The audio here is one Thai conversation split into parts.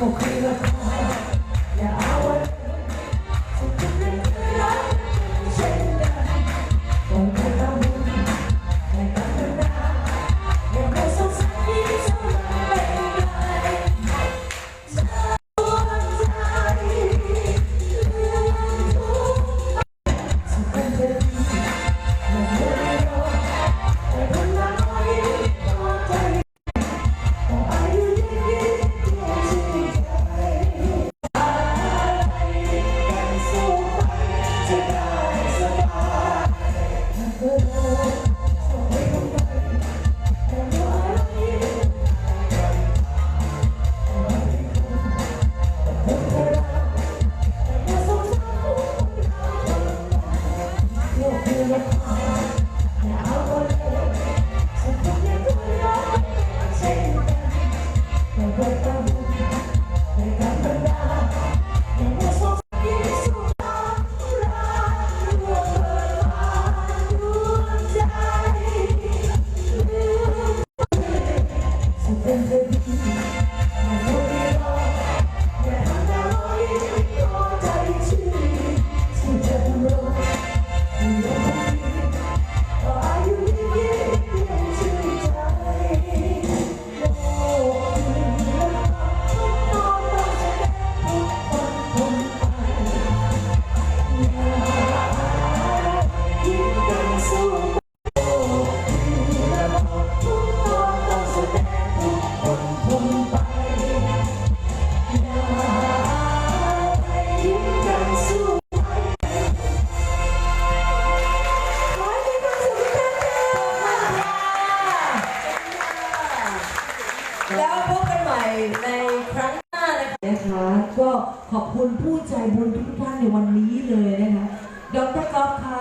僕の แล้ ใหม่ในครั้งหน้านะคะนะคะก็ขอบคุณผู้ใจบุญทุกท่านในวันนี้เลยนะคะดรก๊อฟคะ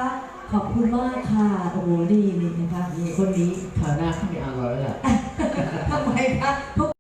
ขอบคุณมากค่ะโอ้โหดีนี่นะคะคนนี้คราวหน้าเขาไม่เอาเราแล้วแหละทำไมคะ